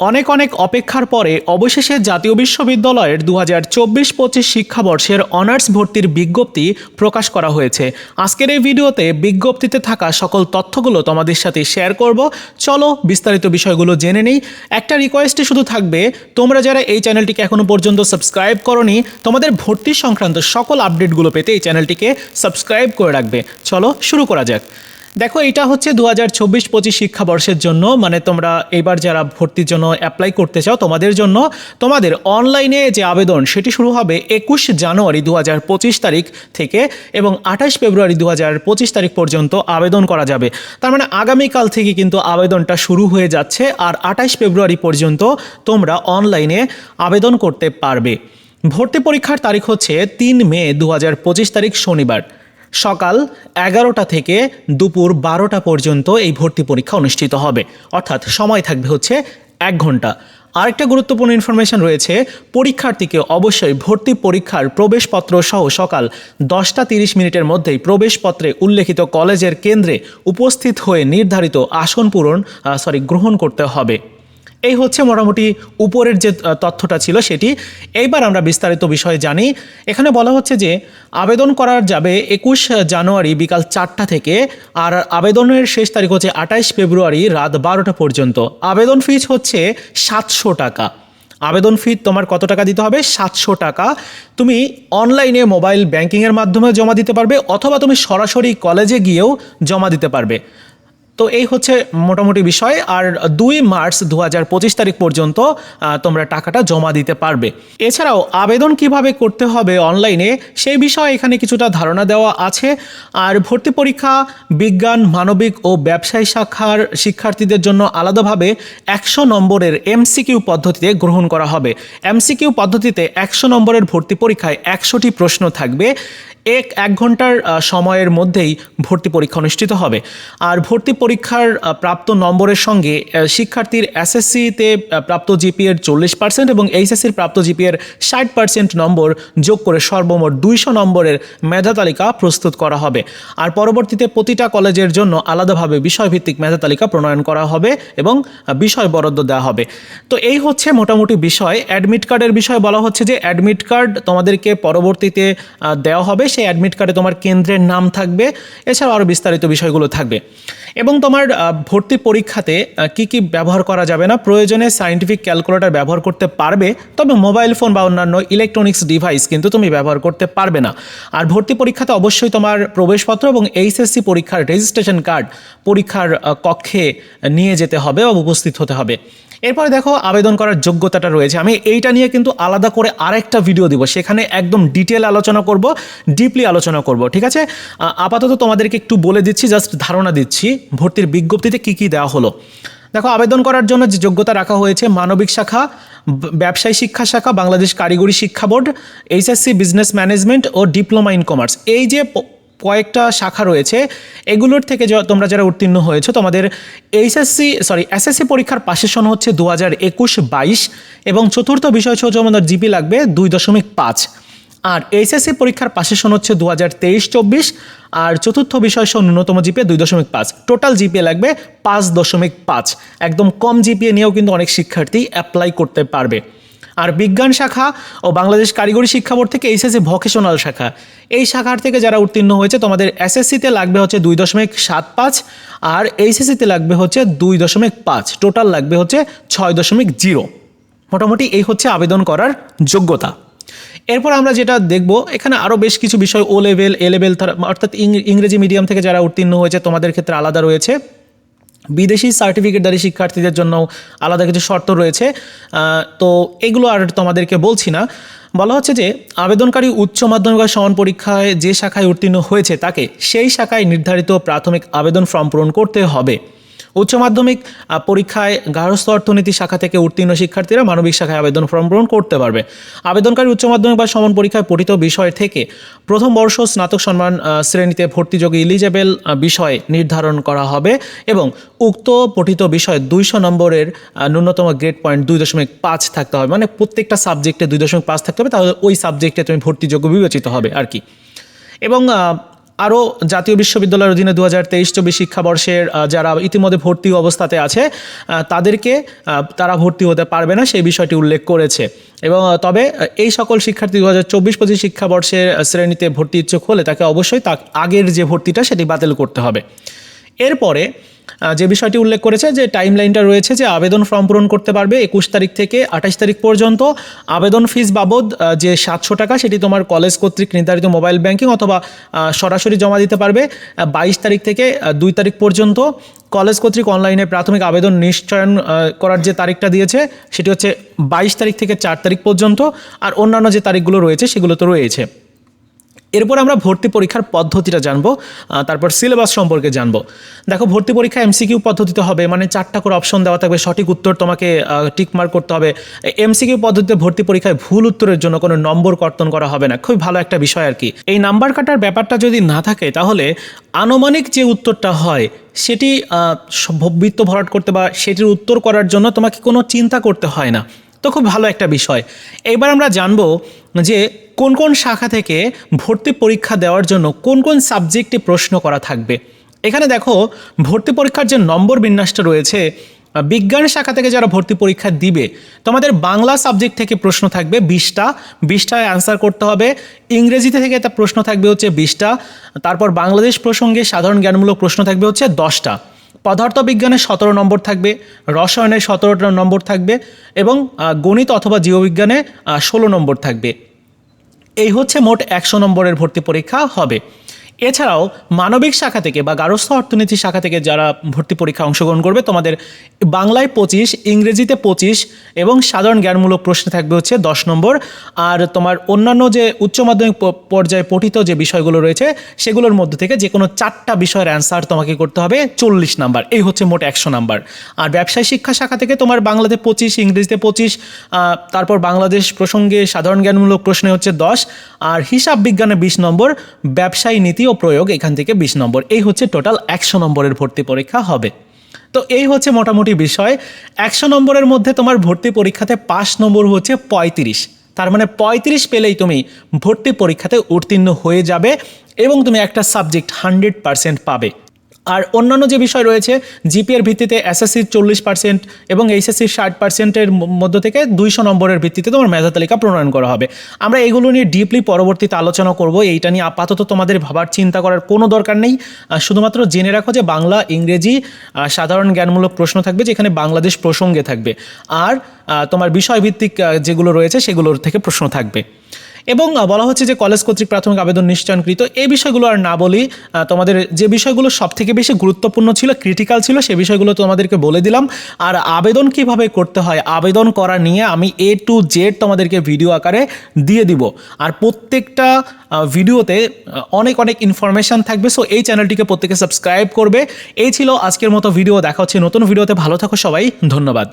অনেক অনেক অপেক্ষার পরে অবশেষে জাতীয় বিশ্ববিদ্যালয়ের দু হাজার চব্বিশ পঁচিশ শিক্ষাবর্ষের অনার্স ভর্তির বিজ্ঞপ্তি প্রকাশ করা হয়েছে। আজকের এই ভিডিওতে বিজ্ঞপ্তিতে থাকা সকল তথ্যগুলো তোমাদের সাথে শেয়ার করব। চলো বিস্তারিত বিষয়গুলো জেনে নিই। একটা রিকোয়েস্টে শুধু থাকবে, তোমরা যারা এই চ্যানেলটিকে এখনও পর্যন্ত সাবস্ক্রাইব করনি, তোমাদের ভর্তি সংক্রান্ত সকল আপডেটগুলো পেতে এই চ্যানেলটিকে সাবস্ক্রাইব করে রাখবে। চলো শুরু করা যাক। দেখো, এটা হচ্ছে দু হাজার চব্বিশ পঁচিশ শিক্ষাবর্ষের জন্য। মানে তোমরা এবার যারা ভর্তির জন্য অ্যাপ্লাই করতে চাও, তোমাদের জন্য তোমাদের অনলাইনে যে আবেদন, সেটি শুরু হবে একুশ জানুয়ারি দু হাজার পঁচিশ তারিখ থেকে এবং আঠাশ ফেব্রুয়ারি দু হাজার পঁচিশ তারিখ পর্যন্ত আবেদন করা যাবে। তার মানে আগামীকাল থেকে কিন্তু আবেদনটা শুরু হয়ে যাচ্ছে আর আঠাশ ফেব্রুয়ারি পর্যন্ত তোমরা অনলাইনে আবেদন করতে পারবে। ভর্তি পরীক্ষার তারিখ হচ্ছে তিন মে দু হাজার পঁচিশ তারিখ শনিবার। সকাল এগারোটা থেকে দুপুর বারোটা পর্যন্ত এই ভর্তি পরীক্ষা অনুষ্ঠিত হবে। অর্থাৎ সময় থাকবে হচ্ছে এক ঘণ্টা। আরেকটা গুরুত্বপূর্ণ ইনফরমেশন রয়েছে, পরীক্ষার্থীকে অবশ্যই ভর্তি পরীক্ষার প্রবেশপত্র সহ সকাল দশটা তিরিশ মিনিটের মধ্যেই প্রবেশপত্রে উল্লেখিত কলেজের কেন্দ্রে উপস্থিত হয়ে নির্ধারিত আসন পূরণ সরি গ্রহণ করতে হবে। এই হচ্ছে মোটামুটি উপরের যে তথ্যটা ছিল সেটি। এইবার আমরা বিস্তারিত বিষয়ে জানি। এখানে বলা হচ্ছে যে, আবেদন করার যাবে একুশ জানুয়ারি বিকাল চারটা থেকে, আর আবেদনের শেষ তারিখ হচ্ছে আঠাইশ ফেব্রুয়ারি রাত বারোটা পর্যন্ত। আবেদন ফিজ হচ্ছে সাতশো টাকা। আবেদন ফি তোমার কত টাকা দিতে হবে? সাতশো টাকা। তুমি অনলাইনে মোবাইল ব্যাংকিংয়ের মাধ্যমে জমা দিতে পারবে, অথবা তুমি সরাসরি কলেজে গিয়েও জমা দিতে পারবে। তো এই হচ্ছে মোটামুটি বিষয়। আর দুই মার্চ দু পঁচিশ তারিখ পর্যন্ত তোমরা টাকাটা জমা দিতে পারবে। এছাড়াও আবেদন কীভাবে করতে হবে অনলাইনে সেই বিষয়ে এখানে কিছুটা ধারণা দেওয়া আছে। আর ভর্তি পরীক্ষা, বিজ্ঞান, মানবিক ও ব্যবসায়ী শাখার শিক্ষার্থীদের জন্য আলাদাভাবে একশো নম্বরের এমসিকিউ পদ্ধতিতে গ্রহণ করা হবে। এমসিকিউ পদ্ধতিতে একশো নম্বরের ভর্তি পরীক্ষায় একশোটি প্রশ্ন থাকবে। এক এক ঘণ্টার সময়ের মধ্যেই ভর্তি পরীক্ষা অনুষ্ঠিত হবে। আর ভর্তি পরীক্ষার প্রাপ্ত নম্বরের সঙ্গে শিক্ষার্থীর এসএসসিতে প্রাপ্ত জিপিএর চল্লিশ পার্সেন্ট এবং এইচএসসির প্রাপ্ত জিপিএর ষাট পার্সেন্ট নম্বর যোগ করে সর্বমোট দুইশো নম্বরের মেধা তালিকা প্রস্তুত করা হবে। আর পরবর্তীতে প্রতিটা কলেজের জন্য আলাদাভাবে বিষয়ভিত্তিক মেধা তালিকা প্রণয়ন করা হবে এবং বিষয় বরাদ্দ দেওয়া হবে। তো এই হচ্ছে মোটামুটি বিষয়। অ্যাডমিট কার্ডের বিষয়ে বলা হচ্ছে যে, অ্যাডমিট কার্ড তোমাদেরকে পরবর্তীতে দেওয়া হবে। সেই অ্যাডমিট কার্ডে তোমার কেন্দ্রের নাম থাকবে। এছাড়াও আরও বিস্তারিত বিষয়গুলো থাকবে। এবং তোমার ভর্তি পরীক্ষাতে কি কি ব্যবহার করা যাবে না? প্রয়োজনে সায়েন্টিফিক ক্যালকুলেটর ব্যবহার করতে পারবে, তবে মোবাইল ফোন বা অন্যান্য ইলেকট্রনিক্স ডিভাইস কিন্তু তুমি ব্যবহার করতে পারবে না। আর ভর্তি পরীক্ষাতে অবশ্যই তোমার প্রবেশপত্র এবং এইচএসসি পরীক্ষার রেজিস্ট্রেশন কার্ড পরীক্ষার কক্ষে নিয়ে যেতে হবে বা উপস্থিত হতে হবে। এরপরে দেখো আবেদন করার যোগ্যতাটা রয়েছে। আমি এইটা নিয়ে কিন্তু আলাদা করে আরেকটা ভিডিও দিব। সেখানে একদম ডিটেল আলোচনা করব ডিপলি আলোচনা করব, ঠিক আছে? আপাতত তোমাদেরকে একটু বলে দিচ্ছি জাস্ট ধারণা দিচ্ছি, ভর্তির বিজ্ঞপ্তিতে কি কি দেওয়া হলো। দেখো, আবেদন করার জন্য যে যোগ্যতা রাখা হয়েছে, মানবিক শাখা ব্যবসায়ী শিক্ষা শাখা, বাংলাদেশ কারিগরি শিক্ষা বোর্ড, এইচএসসি, বিজনেস ম্যানেজমেন্ট ও ডিপ্লোমা ইন কমার্স। এই যে কয়েকটা শাখা রয়েছে। এগুলোর থেকে তোমরা যারা উত্তীর্ণ হয়েছো, তোমাদের এইচএসসি সরি এসএসসি পরীক্ষার পাশের সন হচ্ছে দু হাজার একুশ বাইশ এবং চতুর্থ বিষয় হচ্ছে তোমাদের জিপি লাগবে দুই দশমিক পাঁচ। আর এইচএসসি পরীক্ষার পাশের সন হচ্ছে দু হাজার তেইশ চব্বিশ আর চতুর্থ বিষয় সহ ন্যূনতম জিপিএ দুই দশমিক পাঁচ। টোটাল জিপিএ লাগবে পাঁচ দশমিক পাঁচ। একদম কম জিপিএ নিয়েও কিন্তু অনেক শিক্ষার্থী অ্যাপ্লাই করতে পারবে। আর বিজ্ঞান শাখা ও বাংলাদেশ কারিগরি শিক্ষা বোর্ড থেকে এইচএসসি ভকেশনাল শাখা। এই শাখার থেকে যারা উত্তীর্ণ হয়েছে, তোমাদের এসএসসিতে লাগবে হচ্ছে দুই দশমিক সাত পাঁচ আর এইচএসসিতে লাগবে হচ্ছে দুই দশমিক পাঁচ। টোটাল লাগবে হচ্ছে ছয় দশমিক জিরো। মোটামুটি এই হচ্ছে আবেদন করার যোগ্যতা। এরপর আমরা যেটা দেখব, এখানে আরও বেশ কিছু বিষয় ও লেভেল এ লেভেল অর্থাৎ ইংরেজি মিডিয়াম থেকে যারা উত্তীর্ণ হয়েছে, তোমাদের ক্ষেত্রে আলাদা রয়েছে। বিদেশি সার্টিফিকেটধারী শিক্ষার্থীদের জন্য আলাদা কিছু শর্ত রয়েছে। তো এগুলো আর তোমাদেরকে বলছি না। বলা হচ্ছে যে, আবেদনকারী উচ্চ মাধ্যমিক বা সমান পরীক্ষায় যে শাখায় উত্তীর্ণ হয়েছে তাকে, সেই শাখায় নির্ধারিত প্রাথমিক আবেদন ফর্ম পূরণ করতে হবে। উচ্চ মাধ্যমিক পরীক্ষায় গার্হস্থ্য অর্থনীতি শাখা থেকে উত্তীর্ণ শিক্ষার্থীরা মানবিক শাখায় আবেদন ফর্ম পূরণ করতে পারবে। আবেদনকারী উচ্চ মাধ্যমিক বা সমান পরীক্ষায় পঠিত বিষয় থেকে প্রথম বর্ষ স্নাতক সম্মান শ্রেণীতে ভর্তিযোগ্য ইলিজেবেল বিষয় নির্ধারণ করা হবে এবং উক্ত পঠিত বিষয় দুইশো নম্বরের ন্যূনতম গ্রেড পয়েন্ট দুই দশমিক পাঁচ থাকতে হবে। মানে প্রত্যেকটা সাবজেক্টে দুই দশমিক পাঁচ থাকতে হবে, তাহলে ওই সাবজেক্টে তুমি ভর্তিযোগ্য বিবেচিত হবে আর কি। এবং আরও জাতীয় বিশ্ববিদ্যালয়ের অধীনে দু হাজার তেইশ চব্বিশ শিক্ষাবর্ষের যারা ইতিমধ্যে ভর্তি অবস্থাতে আছে তাদেরকে তারা ভর্তি হতে পারবে না, সেই বিষয়টি উল্লেখ করেছে। এবং তবে এই সকল শিক্ষার্থী দু হাজার চব্বিশ পঁচিশ শিক্ষাবর্ষের শ্রেণীতে ভর্তি ইচ্ছুক হলে তাকে অবশ্যই তা আগের যে ভর্তিটা সেটি বাতিল করতে হবে। এরপরে যে বিষয়টি উল্লেখ করেছে যে টাইম লাইনটা রয়েছে যে আবেদন ফর্ম পূরণ করতে পারবে একুশ তারিখ থেকে আঠাশ তারিখ পর্যন্ত। আবেদন ফিস বাবদ যে সাতশো টাকা সেটি তোমার কলেজ কর্তৃক নির্ধারিত মোবাইল ব্যাংকিং অথবা সরাসরি জমা দিতে পারবে। বাইশ তারিখ থেকে দুই তারিখ পর্যন্ত কলেজ কর্তৃক অনলাইনে প্রাথমিক আবেদন নিশ্চয়ন করার যে তারিখটা দিয়েছে সেটি হচ্ছে বাইশ তারিখ থেকে চার তারিখ পর্যন্ত। আর অন্যান্য যে তারিখগুলো রয়েছে সেগুলো তো রয়েছে। এরপর আমরা ভর্তি পরীক্ষার পদ্ধতিটা জানব তারপর সিলেবাস সম্পর্কে জানব। দেখো, ভর্তি পরীক্ষা এমসিকিউ পদ্ধতিতে হবে মানে চারটা করে অপশন দেওয়া থাকবে, সঠিক উত্তর তোমাকে টিক মার্ক করতে হবে। এমসিকিউ পদ্ধতিতে ভর্তি পরীক্ষায় ভুল উত্তরের জন্য কোনো নম্বর কর্তন করা হবে না, খুবই ভালো একটা বিষয় আর কি। এই নাম্বার কাটার ব্যাপারটা যদি না থাকে, তাহলে আনুমানিক যে উত্তরটা হয়, সেটি বৃত্ত ভরাট করতে বা সেটির উত্তর করার জন্য তোমাকে কোনো চিন্তা করতে হয় না। তো খুব ভালো একটা বিষয়। এবার আমরা জানব যে কোন কোন শাখা থেকে ভর্তি পরীক্ষা দেওয়ার জন্য কোন কোন সাবজেক্টে প্রশ্ন করা থাকবে। এখানে দেখো, ভর্তি পরীক্ষার যে নম্বর বিন্যাসটা রয়েছে, বিজ্ঞান শাখা থেকে যারা ভর্তি পরীক্ষা দিবে, তোমাদের বাংলা সাবজেক্ট থেকে প্রশ্ন থাকবে বিশটা। বিশটায় অ্যান্সার করতে হবে। ইংরেজিতে থেকে একটা প্রশ্ন থাকবে হচ্ছে বিশটা। তারপর বাংলাদেশ প্রসঙ্গে সাধারণ জ্ঞানমূলক প্রশ্ন থাকবে হচ্ছে দশটা। পদার্থবিজ্ঞানের সতেরো নম্বর থাকবে রসায়নের সতেরোটা নম্বর থাকবে এবং গণিত অথবা জীববিজ্ঞানে ষোলো নম্বর থাকবে। এই হচ্ছে মোট একশো নম্বরের ভর্তি পরীক্ষা হবে। এছাড়াও মানবিক শাখা থেকে বা গারস্থ অর্থনীতি শাখা থেকে যারা ভর্তি পরীক্ষা অংশগ্রহণ করবে, তোমাদের বাংলায় পঁচিশ, ইংরেজিতে পঁচিশ এবং সাধারণ জ্ঞানমূলক প্রশ্নে থাকবে হচ্ছে দশ নম্বর। আর তোমার অন্যান্য যে উচ্চ মাধ্যমিক পর্যায়ে পঠিত যে বিষয়গুলো রয়েছে, সেগুলোর মধ্যে থেকে যে কোনো চারটা বিষয়ের অ্যান্সার তোমাকে করতে হবে চল্লিশ নাম্বার। এই হচ্ছে মোট একশো নাম্বার। আর ব্যবসায় শিক্ষা শাখা থেকে তোমার বাংলাতে পঁচিশ, ইংরেজিতে পঁচিশ তারপর বাংলাদেশ প্রসঙ্গে সাধারণ জ্ঞানমূলক প্রশ্নে হচ্ছে দশ। আর হিসাব বিজ্ঞানে বিশ নম্বর, ব্যবসায়ী নীতি ও প্রয়োগ এখান থেকে বিশ নম্বর। এই হচ্ছে টোটাল একশো নম্বরের ভর্তি পরীক্ষা হবে। তো এই হচ্ছে মোটামুটি বিষয়। একশো নম্বরের মধ্যে তোমার ভর্তি পরীক্ষাতে পাঁচ নম্বর হচ্ছে পঁয়ত্রিশ। তার মানে পঁয়ত্রিশ পেলেই তুমি ভর্তি পরীক্ষাতে উত্তীর্ণ হয়ে যাবে এবং তুমি একটা সাবজেক্ট হান্ড্রেড পারসেন্ট পাবে। আর অন্যান্য যে বিষয় রয়েছে জিপিএর ভিত্তিতে এসএসসির চল্লিশ পার্সেন্ট এবং এইচএসসির ষাট পার্সেন্টের মধ্য থেকে দুইশো নম্বরের ভিত্তিতে তোমার মেধা তালিকা প্রণয়ন করা হবে। আমরা এগুলো নিয়ে ডিপলি পরবর্তীতে আলোচনা করব। এইটা নিয়ে আপাতত তোমাদের ভাবার চিন্তা করার কোনো দরকার নেই। শুধুমাত্র জেনে রাখো যে বাংলা, ইংরেজি সাধারণ জ্ঞানমূলক প্রশ্ন থাকবে যেখানে বাংলাদেশ প্রসঙ্গে থাকবে। আর তোমার বিষয়ভিত্তিক যেগুলো রয়েছে সেগুলোর থেকে প্রশ্ন থাকবে। এবং বলা হচ্ছে যে কলেজ কর্তৃক প্রাথমিক আবেদন নিশ্চয়নকৃত। এই বিষয়গুলো আর না বলি তোমাদের যে বিষয়গুলো সব থেকে বেশি গুরুত্বপূর্ণ ছিল ক্রিটিক্যাল ছিল, সে বিষয়গুলো তোমাদেরকে বলে দিলাম। আর আবেদন কীভাবে করতে হয়, আবেদন করা নিয়ে আমি এ টু জেড তোমাদেরকে ভিডিও আকারে দিয়ে দিব। আর প্রত্যেকটা ভিডিওতে অনেক অনেক ইনফরমেশন থাকবে সো এই চ্যানেলটিকে প্রত্যেকে সাবস্ক্রাইব করবে। এই ছিল আজকের মতো ভিডিও দেখা হচ্ছে নতুন ভিডিওতে ভালো থাকো সবাই, ধন্যবাদ।